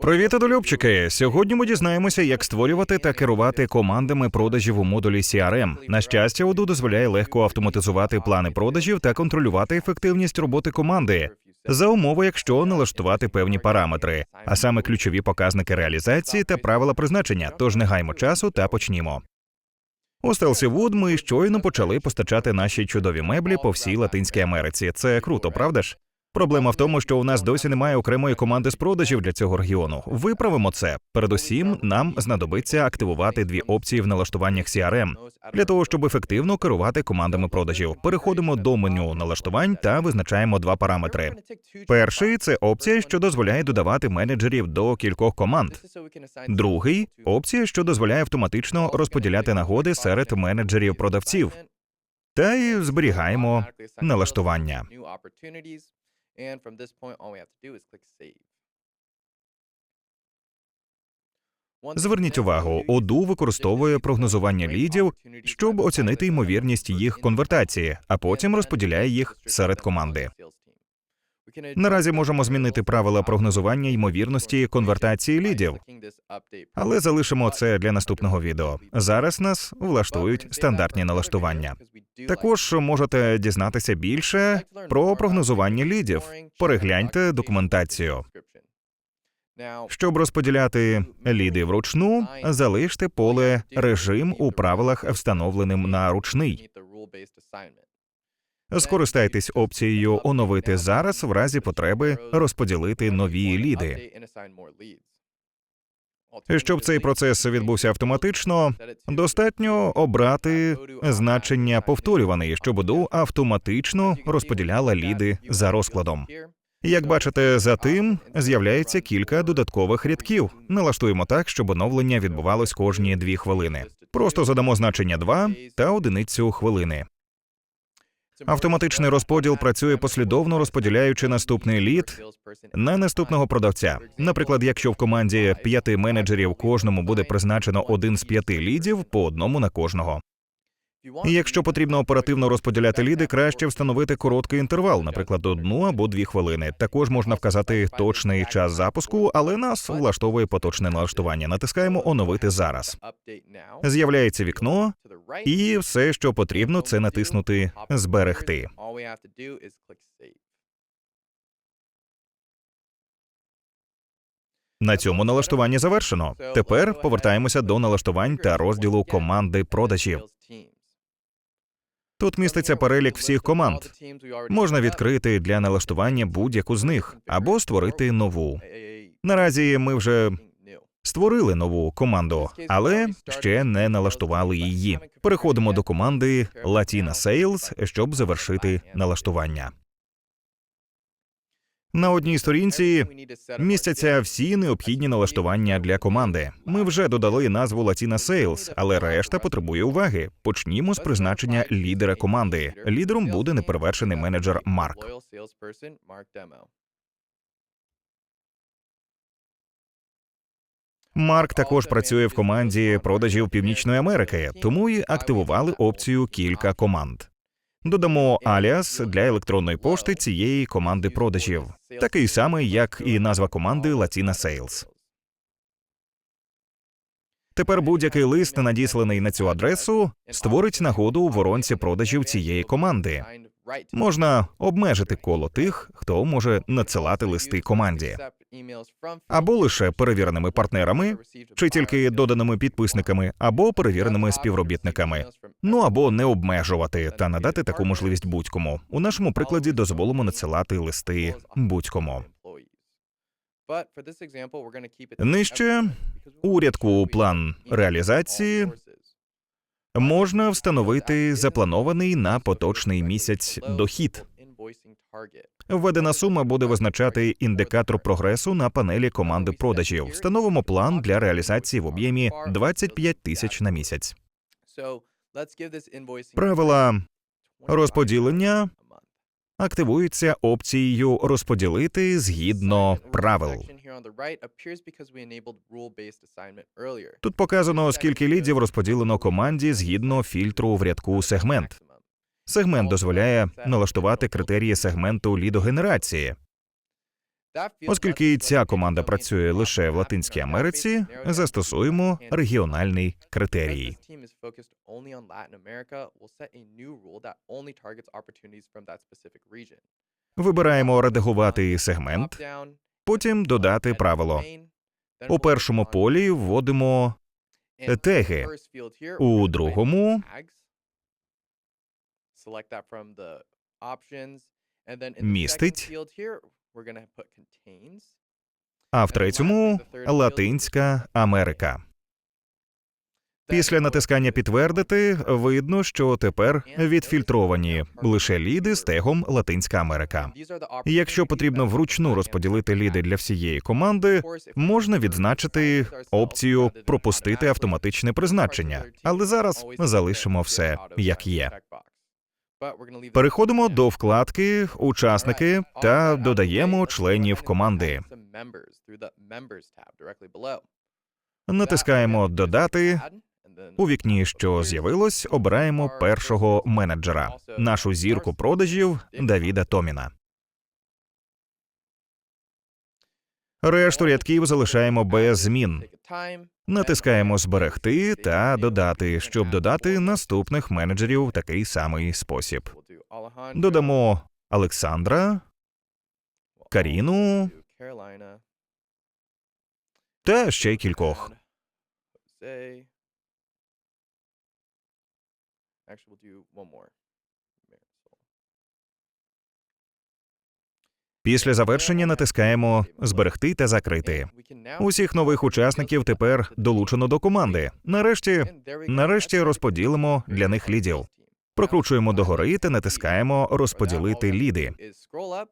Привіт, одолюбчики! Сьогодні ми дізнаємося, як створювати та керувати командами продажів у модулі CRM. На щастя, Odoo дозволяє легко автоматизувати плани продажів та контролювати ефективність роботи команди за умови, якщо налаштувати певні параметри, а саме ключові показники реалізації та правила призначення. Тож не гаймо часу та почнімо. У Стелсі Вуд ми щойно почали постачати наші чудові меблі по всій Латинській Америці. Це круто, правда ж? Проблема в тому, що у нас досі немає окремої команди з продажів для цього регіону. Виправимо це. Передусім, нам знадобиться активувати дві опції в налаштуваннях CRM для того, щоб ефективно керувати командами продажів. Переходимо до меню налаштувань та визначаємо два параметри. Перший це опція, що дозволяє додавати менеджерів до кількох команд. Другий опція, що дозволяє автоматично розподіляти нагоди серед менеджерів продавців. Та й зберігаємо налаштування. And from this point, all we have to do is click save. Зверніть увагу, оду використовує прогнозування лідів, щоб оцінити ймовірність їх конвертації, а потім розподіляє їх серед команди. Наразі можемо змінити правила прогнозування ймовірності конвертації лідів, але залишимо це для наступного відео. Зараз нас влаштують стандартні налаштування. Також можете дізнатися більше про прогнозування лідів. Перегляньте документацію. Щоб розподіляти ліди вручну, залиште поле режим у правилах, встановленим на ручний. Скористайтесь опцією оновити зараз в разі потреби розподілити нові ліди. Щоб цей процес відбувся автоматично, достатньо обрати значення повторюваний, щоб Odoo автоматично розподіляла ліди за розкладом. Як бачите, за тим з'являється кілька додаткових рядків. Налаштуємо так, щоб оновлення відбувалось кожні дві хвилини. Просто задамо значення 2 та одиницю хвилини. Автоматичний розподіл працює послідовно, розподіляючи наступний лід на наступного продавця. Наприклад, якщо в команді п'яти менеджерів кожному буде призначено один з п'яти лідів по одному на кожного. І якщо потрібно оперативно розподіляти ліди, краще встановити короткий інтервал, наприклад, одну або дві хвилини. Також можна вказати точний час запуску, але нас влаштовує поточне налаштування. Натискаємо оновити зараз. З'являється вікно, і все, що потрібно, це натиснути зберегти. На цьому налаштування завершено. Тепер повертаємося до налаштувань та розділу команди продажів. Тут міститься перелік всіх команд. Можна відкрити для налаштування будь-яку з них або створити нову. Наразі ми вже створили нову команду, але ще не налаштували її. Переходимо до команди Latina Sales, щоб завершити налаштування. На одній сторінці містяться всі необхідні налаштування для команди. Ми вже додали назву Latina Sales, але решта потребує уваги. Почнімо з призначення лідера команди. Лідером буде неперевершений менеджер Марк. Марк також працює в команді продажів Північної Америки, тому і активували опцію кілька команд. Додамо аліас для електронної пошти цієї команди продажів, такий самий, як і назва команди Latina Sales. Тепер будь-який лист, надісланий на цю адресу, створить нагоду у воронці продажів цієї команди. Можна обмежити коло тих, хто може надсилати листи команді, або лише перевіреними партнерами, чи тільки доданими підписниками, або перевіреними співробітниками. Ну або не обмежувати та надати таку можливість будь-кому. У нашому прикладі дозволимо надсилати листи будь-кому. Нижче у рядку план реалізації можна встановити запланований на поточний місяць дохід. Введена сума буде визначати індикатор прогресу на панелі команди продажів. Встановимо план для реалізації в об'ємі 25 тисяч на місяць. Правила розподілення активуються опцією розподілити згідно правил. Тут показано, скільки лідів розподілено команді згідно фільтру в рядку сегмент. Сегмент дозволяє налаштувати критерії сегменту лідогенерації. Оскільки ця команда працює лише в Латинській Америці, застосуємо регіональний критерій. Вибираємо редагувати сегмент, потім додати правило. У першому полі вводимо теги. У другому Містить. а в третьому Латинська Америка. Після натискання підтвердити видно, що тепер відфільтровані лише ліди з тегом Латинська Америка. Якщо потрібно вручну розподілити ліди для всієї команди, можна відзначити опцію пропустити автоматичне призначення, але зараз залишимо все як є. Переходимо до вкладки Учасники та додаємо членів команди. Натискаємо Додати. У вікні, що з'явилось, обираємо першого менеджера, нашу зірку продажів Давіда Томіна. Решту рядків залишаємо без змін. Натискаємо Зберегти та додати, щоб додати наступних менеджерів в такий самий спосіб. Додамо Олександра Каріну та ще кількох. Actually, we'll do one more. Після завершення натискаємо Зберегти та закрити. Усіх нових учасників тепер долучено до команди. Нарешті нарешті розподілимо для них лідів. Прокручуємо догори та натискаємо Розподілити ліди.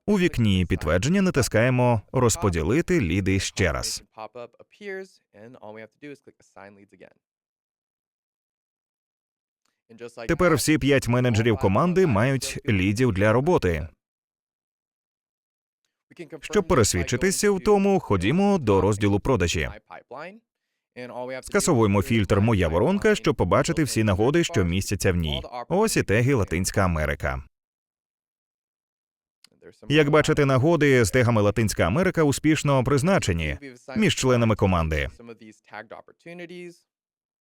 У вікні підтвердження натискаємо Розподілити ліди ще раз. Тепер всі п'ять менеджерів команди мають лідів для роботи. Щоб пересвідчитися в тому, ходімо до розділу продажі. Скасовуємо фільтр Моя воронка, щоб побачити всі нагоди, що містяться в ній. Ось і теги Латинська Америка. Як бачите, нагоди з тегами Латинська Америка успішно призначені між членами команди.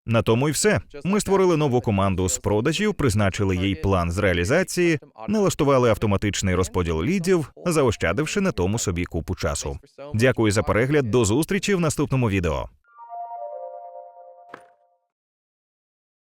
На тому й все. Ми створили нову команду з продажів, призначили їй план з реалізації, налаштували автоматичний розподіл лідів, заощадивши на тому собі купу часу. Дякую за перегляд. До зустрічі в наступному відео.